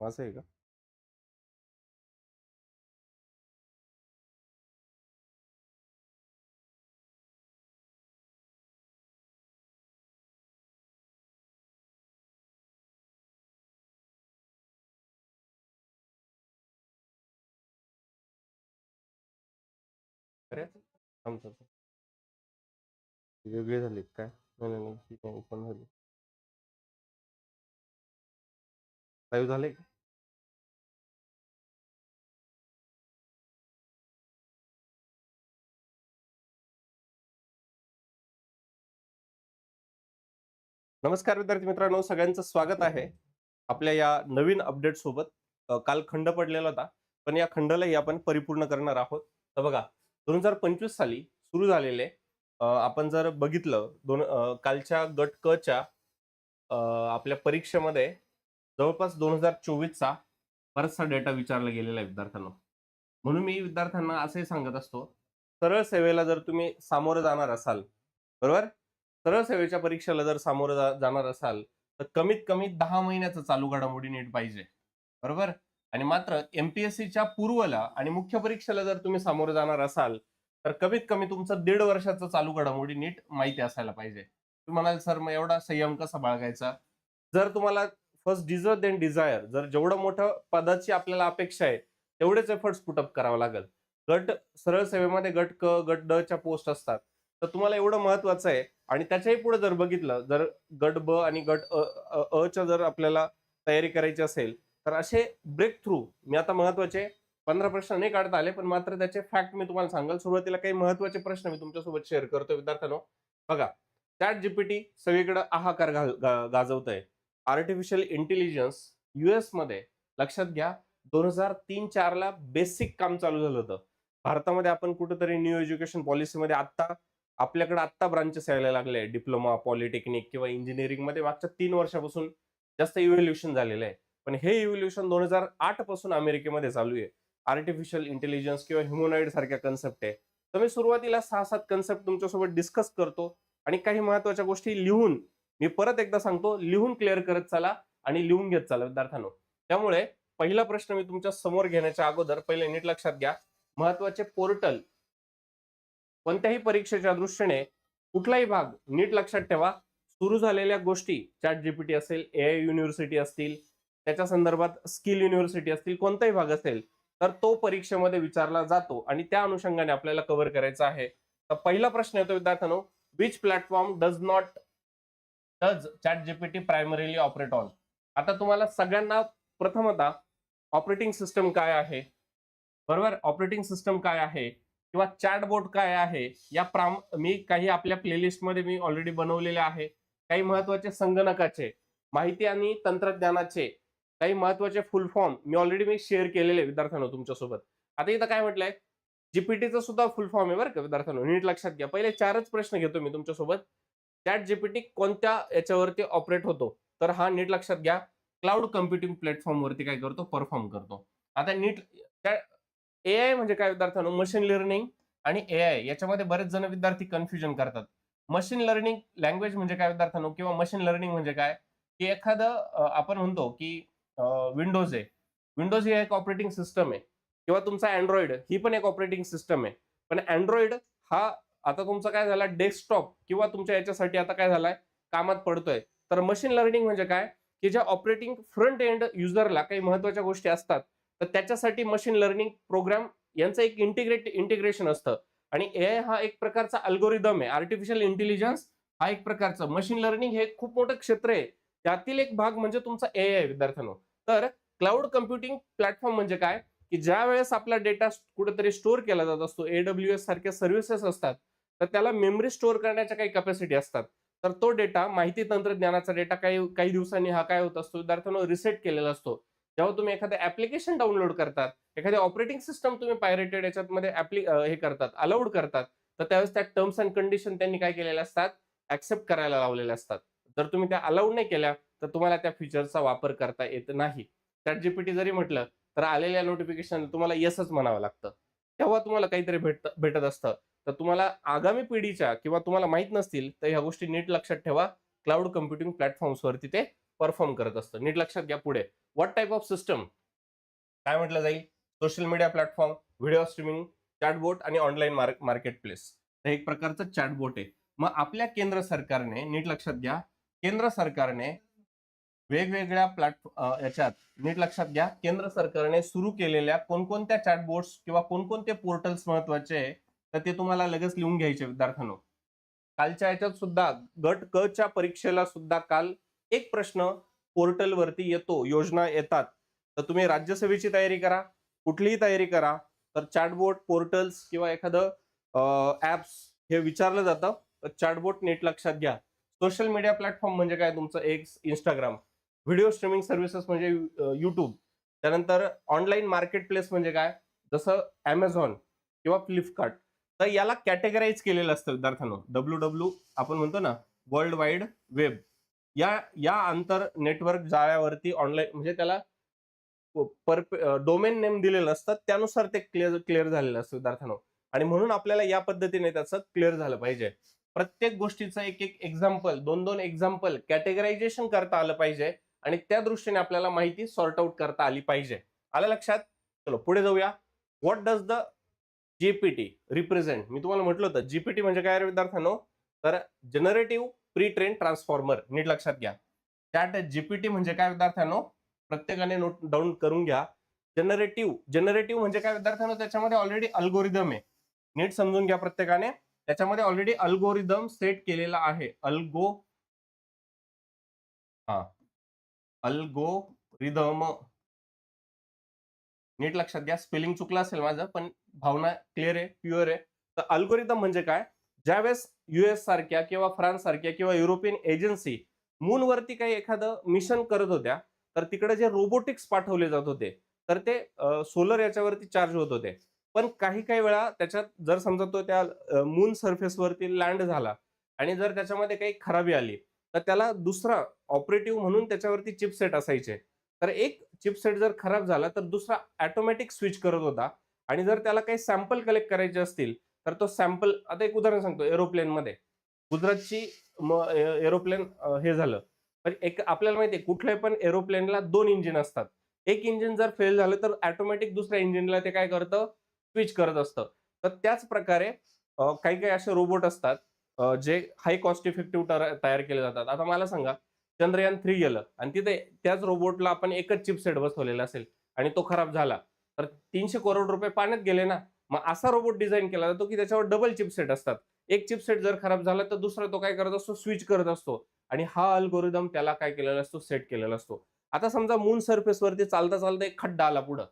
असं आहे का. वेगळे झालेत काय? नाही नाही ओपन झाली. लाईव्ह झाले का? नमस्कार विद्यार्थी मित्रांनो सगळ्यांचं स्वागत आहे. आपल्या या नवीन अपडेट सोबत काल खंड पडलेला होता पण या खंडालाही आपण परिपूर्ण करणार आहोत. तर बघा दोन हजार पंचवीस साली सुरू झालेले आपण जर बघितलं दोन कालच्या गट क च्या आपल्या परीक्षेमध्ये जवळपास दोन हजार चोवीसचा बराचसा डेटा विचारला गेलेला आहे विद्यार्थ्यांना. म्हणून मी विद्यार्थ्यांना असंही सांगत असतो सरळ सेवेला जर तुम्ही सामोरं जाणार असाल बरोबर? सरळ सेवेच्या परीक्षेला जर सामोरं जा- जाणार असाल तर कमीत कमी दहा महिन्याचं चालू घडामोडी नीट पाहिजे बरोबर? आणि मात्र एमपीएससीच्या पूर्वला आणि मुख्य परीक्षेला जर तुम्ही सामोरं जाणार असाल तर कमीत कमी तुमचं दीड वर्षाचं चालू घडामोडी नीट माहिती असायला पाहिजे. तुम्ही म्हणाल सर मग एवढा संयम कसा बाळगायचा? जर तुम्हाला फर्स्ट डिझर्व देन डिझायर. जर जेवढं मोठं पदाची आपल्याला अपेक्षा आहे तेवढेच एफर्ट्स पुटअप करावं लागेल. गट सरळ सेवेमध्ये गट क गट ड च्या पोस्ट असतात. तर तुम्हाला एवढं महत्वाचं आहे आणि त्याच्याही पुढे जर बघितलं जर गट ब आणि गट अ अ- च्या जर आपल्याला तयारी करायची असेल तर असे ब्रेक थ्रू मी आता महत्त्वाचे पंधरा प्रश्न नाही काढता आले पण मात्र त्याचे फॅक्ट मी तुम्हाला सांगाल सुरुवातीला काही महत्त्वाचे प्रश्न मी तुमच्यासोबत शेअर करतो विद्यार्थ्यांनो. बघा चॅट जीपीटी सगळीकडे आहाकार घाल गाजवत आहे आर्टिफिशियल इंटेलिजन्स युएसमध्ये लक्षात घ्या दोन हजार तीन चारला बेसिक काम चालू झालं होतं. भारतामध्ये आपण कुठेतरी न्यू एज्युकेशन पॉलिसीमध्ये आत्ता आपल्याकडे आत्ता ब्रांचेस यायला लागले. डिप्लोमा पॉलिटेक्निक किंवा इंजिनिअरिंगमध्ये मागच्या तीन वर्षापासून जास्त इव्होल्युशन झालेलं आहे. पण हे इव्होल्युशन दोन हजार आठपासून अमेरिकेमध्ये चालू आहे. आर्टिफिशियल इंटेलिजन्स किंवा ह्युमनॉइड सारख्या कन्सेप्ट आहे. तर मी सुरुवातीला सहा सात कन्सेप्ट तुमच्यासोबत डिस्कस करतो आणि काही महत्त्वाच्या गोष्टी लिहून मी परत एकदा सांगतो लिहून क्लिअर करत चला आणि लिहून घेत चला विद्यार्थ्यांनो. त्यामुळे पहिला प्रश्न मी तुमच्यासमोर घेण्याच्या अगोदर पहिले नीट लक्षात घ्या. महत्त्वाचे पोर्टल कोणत्याही परीक्षेच्या दृष्टीने कुठलाही भाग नीट लक्षात ठेवा. सुरू झालेल्या गोष्टी चॅट जीपीटी असेल ए आय युनिव्हर्सिटी असतील त्याच्या संदर्भात स्किल युनिव्हर्सिटी असतील कोणताही भाग असेल तर तो परीक्षेमध्ये विचारला जातो आणि त्या अनुषंगाने आपल्याला कव्हर करायचा आहे. तर पहिला प्रश्न येतो विद्यार्थ्यांनो. Which platform does not does chat GPT primarily operate on आता तुम्हाला सगळ्यांना प्रथमतः ऑपरेटिंग सिस्टम काय आहे? बरोबर? ऑपरेटिंग सिस्टम काय आहे? किंवा चॅटबोट काय आहे? या प्राम मी काही आपल्या प्लेलिस्टमध्ये मी ऑलरेडी बनवलेले आहे. काही महत्त्वाचे संगणकाचे माहिती आणि तंत्रज्ञानाचे काही महत्त्वाचे फुल फॉर्म मी ऑलरेडी मी शेअर केलेले आहे विद्यार्थ्यांनो तुमच्यासोबत. आता इथं काय म्हटलंय? जीपीटीचा सुद्धा फुल फॉर्म आहे बरं का विद्यार्थ्यांनो. नीट लक्षात घ्या. पहिले चारच प्रश्न घेतो मी तुमच्यासोबत. चॅट जीपीटी कोणत्या याच्यावरती ऑपरेट होतो? तर हा नीट लक्षात घ्या. क्लाउड कम्प्युटिंग प्लॅटफॉर्म वरती काय करतो? परफॉर्म करतो. आता नीट ए आय म्हणजे काय विद्यार्थ्यांनो? मशीन लर्निंग आणि ए आय याच्यामध्ये बरेच जण विद्यार्थी कन्फ्युजन करतात. मशीन लर्निंग लँग्वेज म्हणजे काय विद्यार्थ्यांनो? किंवा मशीन लर्निंग म्हणजे काय? की एखादं आपण म्हणतो की विंडोज आहे. विंडोज ही एक ऑपरेटिंग सिस्टम आहे. किंवा तुमचा अँड्रॉइड ही पण एक ऑपरेटिंग सिस्टम आहे. पण अँड्रॉइड हा आता तुमचा काय झाला? डेस्कटॉप किंवा तुमच्या याच्यासाठी आता काय झालाय? कामात पडतोय. तर मशीन लर्निंग म्हणजे काय? की ज्या ऑपरेटिंग फ्रंट एंड युजरला काही महत्त्वाच्या गोष्टी असतात तर त्याच्यासाठी मशीन लर्निंग प्रोग्राम यांचं एक इंटिग्रेट इंटिग्रेशन असतं. आणि ए आय हा एक प्रकारचा अल्गोरिदम आहे. आर्टिफिशियल इंटेलिजन्स हा एक प्रकारचा. मशीन लर्निंग हे खूप मोठं क्षेत्र आहे. त्यातील एक भाग म्हणजे तुमचा ए आय विद्यार्थ्यांनो. तर क्लाउड कम्प्युटिंग प्लॅटफॉर्म म्हणजे काय? की ज्या वेळेस आपला डेटा कुठेतरी स्टोअर केला जात असतो एडब्ल्यू एस सारख्या सर्व्हिसेस असतात तर त्याला मेमरी स्टोअर करण्याच्या काही कॅपॅसिटी असतात. तर तो डेटा माहिती तंत्रज्ञानाचा डेटा काही काही दिवसांनी हा काय होत असतो? विद्यार्थ्यांनो रिसेट केलेला असतो. जेव्हा तुम्ही एखादं ऍप्लिकेशन डाउनलोड करतात एखादी ऑपरेटिंग सिस्टम तुम्ही पायरेटेड याच्यामध्ये ऍप्ली हे करतात अलाउड करतात तर त्यावेळेस त्या टर्म्स अँड कंडिशन त्यांनी काय केलेल्या असतात? ऍक्सेप्ट करायला लावलेल्या असतात. जर तुम्ही त्या अलाउड नाही केल्या तर तुम्हाला त्या फीचरचा वापर करता येत नाही. चॅट जीपीटी जरी म्हटलं तर आलेल्या नोटिफिकेशन तुम्हाला येसच म्हणावं लागतं. तेव्हा तुम्हाला काहीतरी भेट भेटत असतं. तर तुम्हाला आगामी पिढीच्या किंवा तुम्हाला माहीत नसतील तर ह्या गोष्टी नीट लक्षात ठेवा. क्लाउड कम्प्युटिंग प्लॅटफॉर्म्सवरती ते परफॉर्म करत असतं. नीट लक्षात घ्या पुढे. व्हॉट टाईप ऑफ सिस्टम काय म्हटलं जाईल? Social media platform video streaming chatbot आणि ऑनलाईन मार्केट प्लेस हे एक प्रकारचं चॅटबोट आहे. मग आपल्या केंद्र सरकारने नीट लक्षात घ्या केंद्र सरकारने वेगवेगळ्या प्लॅटफॉर्म याच्यात नीट लक्षात घ्या केंद्र सरकारने सुरू केलेल्या कोणकोणत्या चॅटबोट्स किंवा कोणकोणते पोर्टल्स महत्त्वाचे आहे? तर ते तुम्हाला लगेच लिहून घ्यायचे विद्यार्थ्यांनो. कालच्या याच्यात सुद्धा गट क च्या परीक्षेला सुद्धा काल एक प्रश्न पोर्टलवरती येतो योजना येतात. तर तुम्ही राज्यसभेची तयारी करा कुठलीही तयारी करा तर चॅटबोट पोर्टल्स किंवा एखादं ऍप्स हे विचारलं जातं तर चॅटबोट नीट लक्षात घ्या. सोशल मीडिया प्लॅटफॉर्म म्हणजे काय तुमचं? X Instagram video streaming services म्हणजे यूट्यूब त्यानंतर ऑनलाईन मार्केट प्लेस म्हणजे काय? जसं ॲमेझॉन किंवा फ्लिपकार्ट तर याला कॅटेगराईज केलेलं असतं विद्यार्थ्यांनो. डब्ल्यू डब्ल्यू आपण म्हणतो ना वर्ल्ड वाईड वेब. या या आंतर नेटवर्क जाळ्यावरती ऑनलाईन म्हणजे त्याला पर डोमेन नेम दिलेलं असतं त्यानुसार ते क्लिअर क्लिअर झालेलं असतं विद्यार्थ्यांनो. आणि म्हणून आपल्याला या पद्धतीने त्याचं क्लिअर झालं पाहिजे. प्रत्येक गोष्टीचं एक एक एक्झाम्पल दोन दोन एक्झाम्पल कॅटेगरायझेशन करता आलं पाहिजे आणि त्या दृष्टीने आपल्याला माहिती सॉर्ट आउट करता आली पाहिजे. आलं लक्षात? चलो पुढे जाऊया. What does the GPT represent मी तुम्हाला म्हटलं होतं जीपीटी म्हणजे काय विद्यार्थ्यांनो? तर जनरेटिव्ह प्री ट्रेन ट्रान्सफॉर्मर नीट लक्षात घ्या. चॅट जीपीटी म्हणजे काय विद्यार्थ्यांनो? प्रत्येकाने नोट डाऊन करून घ्या. जनरेटिव्ह जनरेटिव्ह म्हणजे काय विद्यार्थ्यांनो? त्याच्यामध्ये ऑलरेडी अल्गोरिदम आहे. नीट समजून घ्या प्रत्येकाने. त्याच्यामध्ये ऑलरेडी अल्गोरिदम सेट केलेला आहे. अल्गो हा. अल्गोरिदम नीट लक्षात घ्या. स्पेलिंग चुकलं असेल माझं पण भावना क्लिअर आहे प्युअर आहे. तर अल्गोरिदम म्हणजे काय? ज्यावेळेस युएस सारख्या किंवा फ्रान्स सारख्या किंवा युरोपियन एजन्सी मूनवरती काही एखादं मिशन करत होत्या तर तिकडे जे रोबोटिक्स पाठवले जात होते तर ते सोलर याच्यावरती चार्ज होत होते. पण काही काही वेळा त्याच्यात जर समजा तो त्या मून सरफेसवरती लँड झाला आणि जर त्याच्यामध्ये काही खराबी आली तर त्याला दुसरा ऑपरेटिव्ह म्हणून त्याच्यावरती चिपसेट असायचे. तर एक चिपसेट जर खराब झाला तर दुसरा ऑटोमॅटिक स्विच करत होता आणि जर त्याला काही सॅम्पल कलेक्ट करायचे असतील तर तो सॅम्पल आता एक उदाहरण सांगतो एरोप्लेन मध्ये गुजरातची एरोप्लेन हे झालं. तर एक आपल्याला माहिती आहे कुठल्याही पण एरोप्लेनला दोन इंजिन असतात. एक इंजिन जर फेल झालं तर ऑटोमॅटिक दुसऱ्या इंजिनला ते काय करतं? स्विच करत असतं. तर त्याच प्रकारे काही काही असे रोबोट असतात जे हाय कॉस्ट इफेक्टिव्ह तयार केले जातात. आता मला सांगा चंद्रयान थ्री गेलं आणि तिथे त्याच रोबोटला आपण एकच चिपसेट बसवलेला असेल आणि तो खराब झाला. तर तीनशे करोड रुपये पाण्यात गेले ना मग असा रोबोट डिझाईन केला जातो की त्याच्यावर डबल चिपसेट असतात. एक चिपसेट जर खराब झाला तर दुसरा तो काय करत असतो? स्विच करत असतो. आणि हा अल्गोरिदम त्याला काय केलेला असतो? सेट केलेला असतो. आता समजा मून सर्फेस वरती चालता चालता एक खड्डा आला पुढं.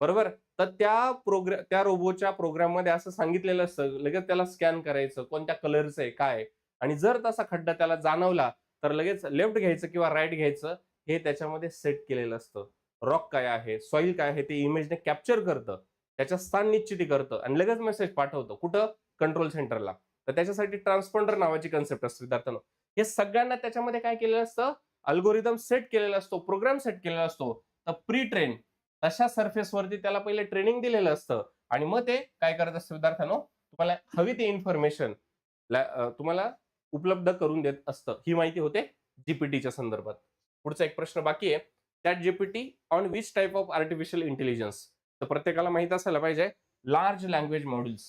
बरोबर? तर त्या प्रोग्राम त्या रोबोच्या प्रोग्राममध्ये असं सांगितलेलं असतं लगेच त्याला स्कॅन करायचं कोणत्या कलरचं आहे काय आणि जर तसा खड्डा त्याला जाणवला तर लगेच लेफ्ट घ्यायचं किंवा राईट घ्यायचं हे त्याच्यामध्ये सेट केलेलं असतं. रॉक काय आहे सॉइल काय आहे ते इमेजने कॅप्चर करतं. त्याच्या स्थान निश्चिती करतं. आणि लगेच मेसेज पाठवतं. कुठं? कंट्रोल सेंटरला तर त्याच्यासाठी ट्रान्सपॉन्डर नावाची कन्सेप्ट असते विद्यार्थ्यांना हे सगळ्यांना त्याच्यामध्ये काय केलेलं असतं? अल्गोरिदम सेट केलेला असतो प्रोग्राम सेट केलेला असतो. तर प्री ट्रेन तशा सरफेसवरती त्याला पहिले ट्रेनिंग दिलेलं असतं. आणि मग ते काय करत असतं विद्यार्थ्यांनो तुम्हाला हवी ती इन्फॉर्मेशन तुम्हाला उपलब्ध करून देत असतं. ही माहिती होते जीपीटीच्या संदर्भात. पुढचा एक प्रश्न बाकी आहे. त्यात GPT on which type of artificial intelligence तर प्रत्येकाला माहीत असायला पाहिजे लार्ज लँग्वेज मॉड्युल्स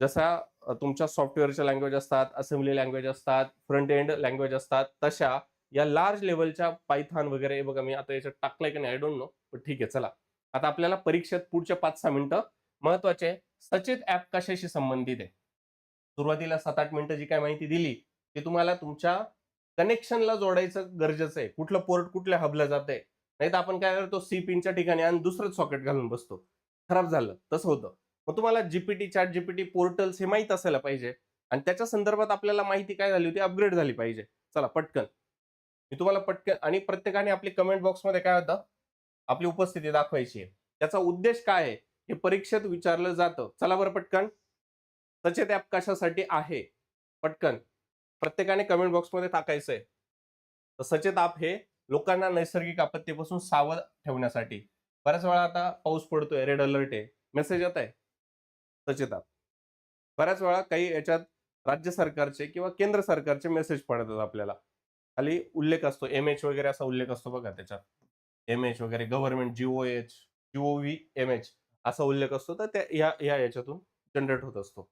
जसा तुमच्या सॉफ्टवेअरच्या लँग्वेज असतात असेंब्ली लँग्वेज असतात फ्रंट एंड लँग्वेज असतात तशा या लार्ज लेवलच्या पायथान वगैरे बघा मी आता याच्यात टाकलंय की नाही आय डोंट नो पण ठीक आहे चला. आता आपल्याला परीक्षेत पुढच्या पाच सहा मिनिटं महत्त्वाचे सचेत ऍप कशाशी संबंधित आहे? सुरुवातीला सात आठ मिनिटं जी काय माहिती दिली ती तुम्हाला तुमच्या कनेक्शनला जोडायचं गरजेचं आहे. कुठलं पोर्ट कुठल्या हबला जात आहे नाही तर आपण काय करतो सी पिनच्या ठिकाणी आणि दुसरंच सॉकेट घालून बसतो. खराब झालं तसं होतं. मग तुम्हाला जीपीटी चॅट जीपीटी पोर्टल्स हे माहीत असायला पाहिजे. आणि त्याच्या संदर्भात आपल्याला माहिती काय झाली होती अपग्रेड झाली पाहिजे. चला पटकन. मी तुम्हाला पटकन आणि प्रत्येकाने आपली कमेंट बॉक्समध्ये काय होतं? आपली उपस्थिती दाखवायची आहे. त्याचा उद्देश काय आहे? हे परीक्षेत विचारलं जातं. चला बरं पटकन. सचेत ॲप कशासाठी आहे? पटकन. प्रत्येकाने कमेंट बॉक्समध्ये टाकायचं आहे तर सचेताप हे लोकांना नैसर्गिक आपत्तीपासून सावध ठेवण्यासाठी. बऱ्याच वेळा आता पाऊस पडतोय रेड अलर्ट आहे. मेसेज येत आहे. सचेताप बऱ्याच वेळा काही याच्यात राज्य सरकारचे किंवा केंद्र सरकारचे मेसेज पडतात आपल्याला. खाली उल्लेख असतो. एम एच वगैरे असा उल्लेख असतो बघा त्याच्यात. एम एच वगैरे government GO H GO V M H असा उल्लेख असतो. तर त्या या याच्यातून जनरेट होत असतो.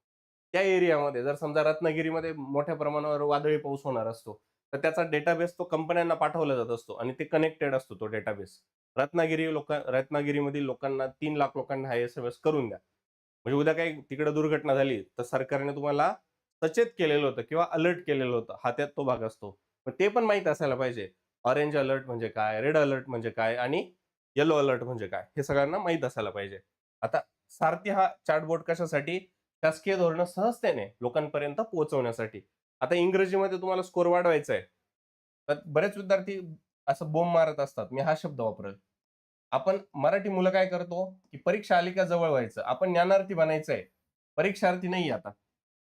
त्या एरियामध्ये जर समजा रत्नागिरीमध्ये मोठ्या प्रमाणावर वादळी पाऊस होणार असतो तर त्याचा डेटाबेस तो कंपन्यांना पाठवला जात असतो आणि ते कनेक्टेड असतो तो डेटाबेस रत्नागिरी लोक रत्नागिरीमधील लोकांना तीन लाख लोकांना हा एस एम एस करून द्या. म्हणजे उद्या काही तिकडे दुर्घटना झाली तर सरकारने तुम्हाला सचेत केलेलं होतं किंवा अलर्ट केलेलं होतं हा त्यात तो भाग असतो. पण ते पण माहीत असायला पाहिजे. ऑरेंज अलर्ट म्हणजे काय रेड अलर्ट म्हणजे काय आणि येलो अलर्ट म्हणजे काय हे सगळ्यांना माहीत असायला पाहिजे. आता सारथी हा चार्टबोर्ड कशासाठी शासकीय धोरणं सहजतेने लोकांपर्यंत पोहोचवण्यासाठी. आता इंग्रजीमध्ये तुम्हाला स्कोर वाढवायचा आहे. तर बरेच विद्यार्थी असं बोंब मारत असतात. मी हा शब्द वापरेल. आपण मराठी मुलं काय करतो? की परीक्षा आली का जवळ व्हायचं? आपण ज्ञानार्थी बनायचं आहे. परीक्षार्थी नाही आता.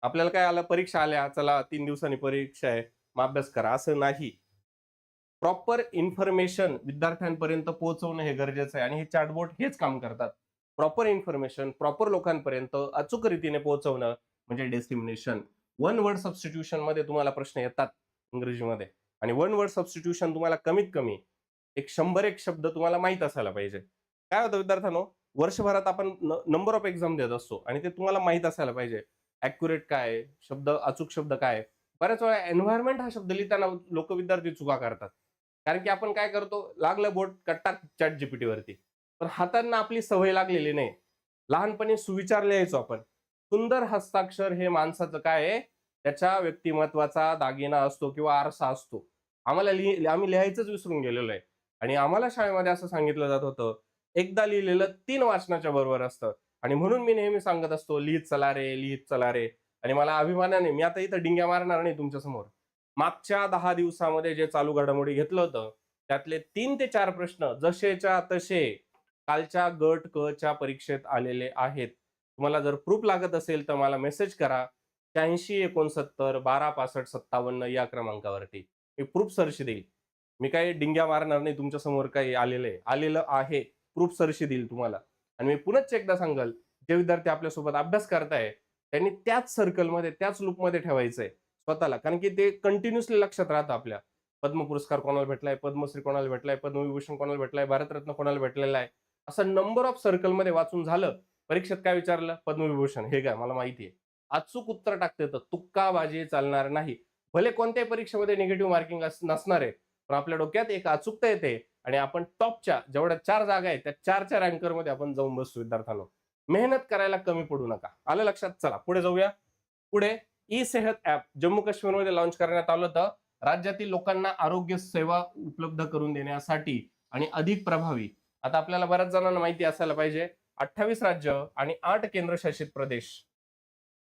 आपल्याला काय आलं? परीक्षा आल्या. चला तीन दिवसांनी परीक्षा आहे. मग अभ्यास करा. असं नाही. प्रॉपर इन्फॉर्मेशन विद्यार्थ्यांपर्यंत पोहोचवणं हे गरजेचं आहे. आणि हे चार्टबोर्ड हेच काम करतात. प्रॉपर इन्फॉर्मेशन प्रॉपर लोकांपर्यंत अचूक रीतीने पोहोचवणं म्हणजे डेस्टिमिनेशन वन वर्ड सबस्टिट्यूशनमध्ये तुम्हाला प्रश्न येतात इंग्रजीमध्ये. आणि वन वर्ड सबस्टिट्यूशन तुम्हाला कमीत कमी एक शंभर एक शब्द तुम्हाला माहीत असायला पाहिजे. काय होतं विद्यार्थ्यांनो? वर्षभरात आपण नंबर ऑफ एक्झाम देत असतो आणि ते तुम्हाला माहीत असायला पाहिजे. ॲक्युरेट काय? शब्द अचूक शब्द काय? आहे. बऱ्याच वेळा एन्व्हायरमेंट हा शब्द लिहिताना लोक विद्यार्थी चुका करतात. कारण की आपण काय करतो? लागलं बोट कट्टा चॅट जीपीटी वरती. पण हातांना आपली सवय लागलेली नाही. लहानपणी सुविचार लिहायचो आपण. सुंदर हस्ताक्षर हे माणसाचं काय आहे? त्याच्या व्यक्तिमत्वाचा दागिना असतो किंवा आरसा असतो. आम्हाला लिहि आम्ही लिहायचंच विसरून गेलेलो आहे. आणि आम्हाला शाळेमध्ये असं सांगितलं जात होतं. एकदा लिहिलेलं तीन वाचनाच्या बरोबर असतं. आणि म्हणून मी नेहमी सांगत असतो लिहित चला रे लिहित चला रे. आणि मला अभिमानाने मी आता इथं डिंग्या मारणार नाही तुमच्यासमोर. मागच्या दहा दिवसामध्ये जे चालू घडामोडी घेतलं होतं त्यातले तीन ते चार प्रश्न जसेच्या तसे कालच्या गट क च्या परीक्षेत आलेले आहेत. तुम्हाला जर प्रूफ लागत असेल तर मला मेसेज करा. शहाऐंशी एकोणसत्तर बारा पासष्ट सत्तावन्न या क्रमांकावरती. मी प्रूफ सरशी देईल. मी काही डिंग्या मारणार नाही तुमच्यासमोर काही आलेलं आहे आलेलं आहे. प्रूफ सरशी देईल तुम्हाला. आणि मी पुनच एकदा सांगाल जे विद्यार्थी आपल्यासोबत अभ्यास करताय त्यांनी त्याच सर्कलमध्ये त्याच लूपमध्ये ठेवायचंय स्वतःला. कारण की ते कंटिन्युअसली लक्षात राहतं आपल्या. पद्म पुरस्कार कोणाला भेटलाय? पद्मश्री कोणाला भेटलाय? पद्मविभूषण कोणाला भेटलाय? भारतरत्न कोणाला भेटलेला आहे? असं नंबर ऑफ सर्कलमध्ये वाचून झालं परीक्षेत काय विचारलं? पद्मविभूषण. हे काय? मला माहिती आहे. अचूक उत्तर टाकते तर तुक्का बाजी चालणार नाही. भले कोणत्याही परीक्षेमध्ये निगेटिव्ह मार्किंग नसणार आहे पण आपल्या डोक्यात एक अचूकता येते आणि आपण टॉपच्या जेवढ्या चार जागा आहेत त्या चारच्या रँकरमध्ये आपण जाऊन बसतो विद्यार्थ्यांना. मेहनत करायला कमी पडू नका. आलं लक्षात? चला पुढे जाऊया. पुढे ई सेहत ऍप जम्मू काश्मीरमध्ये लॉन्च करण्यात आलं होतं. राज्यातील लोकांना आरोग्य सेवा उपलब्ध करून देण्यासाठी आणि अधिक प्रभावी. आता आपल्याला बऱ्याच जणांना माहिती असायला पाहिजे. अठ्ठावीस राज्य आणि आठ केंद्रशासित प्रदेश.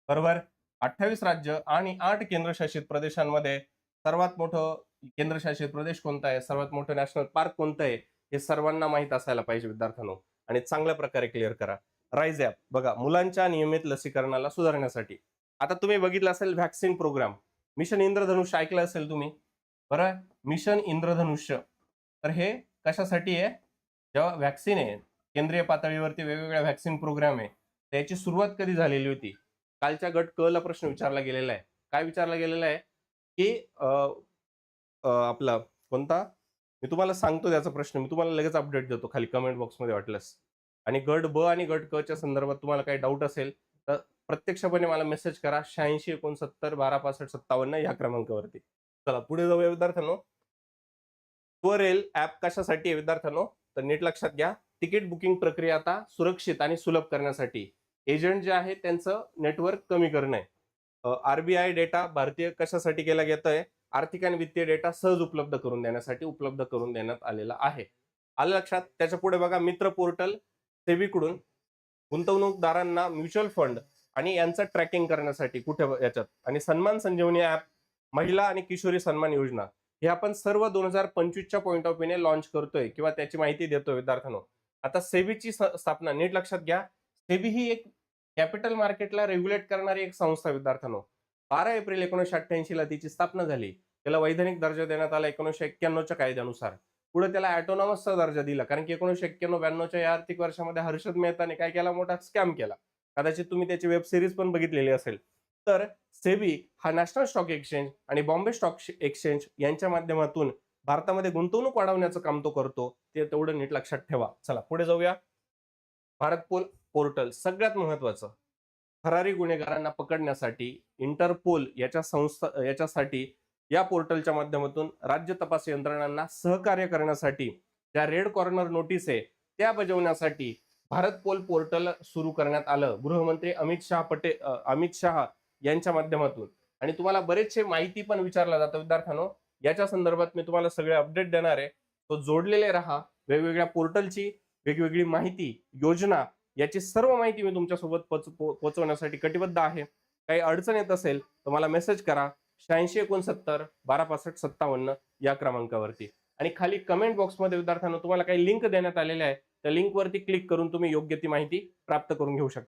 बरोबर? अठ्ठावीस राज्य आणि आठ केंद्रशासित प्रदेशांमध्ये सर्वात मोठं केंद्रशासित प्रदेश कोणता आहे? सर्वात मोठं नॅशनल पार्क कोणतं आहे? हे सर्वांना माहीत असायला पाहिजे विद्यार्थ्यांनो. आणि चांगल्या प्रकारे क्लिअर करा. राईज ॲप बघा मुलांच्या नियमित लसीकरणाला सुधारण्यासाठी. आता तुम्ही बघितलं असेल व्हॅक्सिन प्रोग्राम मिशन इंद्रधनुष्य ऐकलं असेल तुम्ही? बरं? मिशन इंद्रधनुष्य. तर हे कशासाठी आहे? जेव्हा व्हॅक्सिन आहे केंद्रीय पातळीवरती वेगवेगळ्या व्हॅक्सिन प्रोग्राम आहे त्याची सुरुवात कधी झालेली होती? कालच्या गट क ला प्रश्न विचारला गेलेला आहे. काय विचारला गेलेला आहे? की आपला कोणता? मी तुम्हाला सांगतो त्याचा प्रश्न. मी तुम्हाला लगेच अपडेट देतो. खाली कमेंट बॉक्समध्ये वाटलंस. आणि गट ब आणि गट क च्या संदर्भात तुम्हाला काही डाऊट असेल तर प्रत्यक्षपणे मला मेसेज करा शहाऐंशी एकोणसत्तर बारा पासष्ट सत्तावन्न या क्रमांकावरती. चला पुढे जाऊया विद्यार्थ्यांनो. त्वरेल ऍप कशासाठी आहे विद्यार्थ्यांनो? तर नीट लक्षात घ्या. तिकीट बुकिंग प्रक्रिया आता सुरक्षित आणि सुलभ करण्यासाठी. एजंट जे आहे त्यांचं नेटवर्क कमी करणं आहे. आरबीआय डेटा भारतीय कशासाठी केला गेत आहे आर्थिक आणि वित्तीय डेटा सहज उपलब्ध करून देण्यासाठी उपलब्ध करून देण्यात आलेला आहे. आलं लक्षात? त्याच्या पुढे बघा मित्र पोर्टल सेबीकडून गुंतवणूकदारांना म्युच्युअल फंड आणि यांचं ट्रॅकिंग करण्यासाठी कुठे याच्यात? आणि सन्मान संजीवनी ऍप महिला आणि किशोरी सन्मान योजना. हे आपण सर्व दोन हजार पंचवीसच्या पॉईंट ऑफ व्ह्यूने लॉन्च करतोय किंवा त्याची माहिती देतोय विद्यार्थ्यांनो. आता सेबीची स्थापना नीट लक्षात घ्या. सेबी ही एक कॅपिटल मार्केटला रेग्युलेट करणारी एक संस्था विद्यार्थ्यांनो. बारा एप्रिल एकोणीसशे अठ्ठ्याऐंशी ला तिची स्थापना झाली. त्याला वैधानिक दर्जा देण्यात आला एकोणीशे एक्क्याण्णवच्या कायद्यानुसार. पुढे त्याला ॲटोनॉमसचा दर्जा दिला कारण की एकोणीसशे एक्क्याण्णव ब्याण्णवच्या या आर्थिक वर्षामध्ये हर्षद मेहताने काय केला? मोठा स्कॅम केला. कदाचित तुम्ही त्याची वेब सिरीज पण बघितलेली असेल. तर सेबी हा नॅशनल स्टॉक एक्सचेंज आणि बॉम्बे स्टॉक एक्सचेंज यांच्या माध्यमातून भारतामध्ये गुंतवणूक वाढवण्याचं काम तो करतो ते तेवढं नीट लक्षात ठेवा. चला पुढे जाऊया. भारत पोल पोर्टल सगळ्यात महत्वाचं फरारी गुन्हेगारांना पकडण्यासाठी इंटरपोल याच्या संस्था याच्यासाठी या पोर्टलच्या माध्यमातून राज्य तपास यंत्रणांना सहकार्य करण्यासाठी ज्या रेड कॉर्नर नोटीस आहे त्या बजावण्यासाठी भारत पोल पोर्टल सुरू करण्यात आलं. गृहमंत्री अमित शहा पटेल अमित शहा यांच्या माध्यमातून. आणि तुम्हाला बरेचसे माहिती पण विचारला जातं विद्यार्थ्यांनो. याच्या संदर्भात मी तुम्हाला सगळे अपडेट देणार आहे. तो जोडलेले राहा वेगवेगळ्या पोर्टलची वेगवेगळी माहिती योजना याची सर्व माहिती मी तुमच्यासोबत पोच- पोचवण्यासाठी कटिबद्ध आहे. काही अडचण येत असेल तर मला मेसेज करा. शहाऐंशी एकोणसत्तर बारा पासष्ट सत्तावन्न या क्रमांकावरती. आणि खाली कमेंट बॉक्समध्ये विद्यार्थ्यांना तुम्हाला काही लिंक देण्यात आलेल्या आहे त्या लिंकवरती क्लिक करून तुम्ही योग्य ती माहिती प्राप्त करून घेऊ शकता.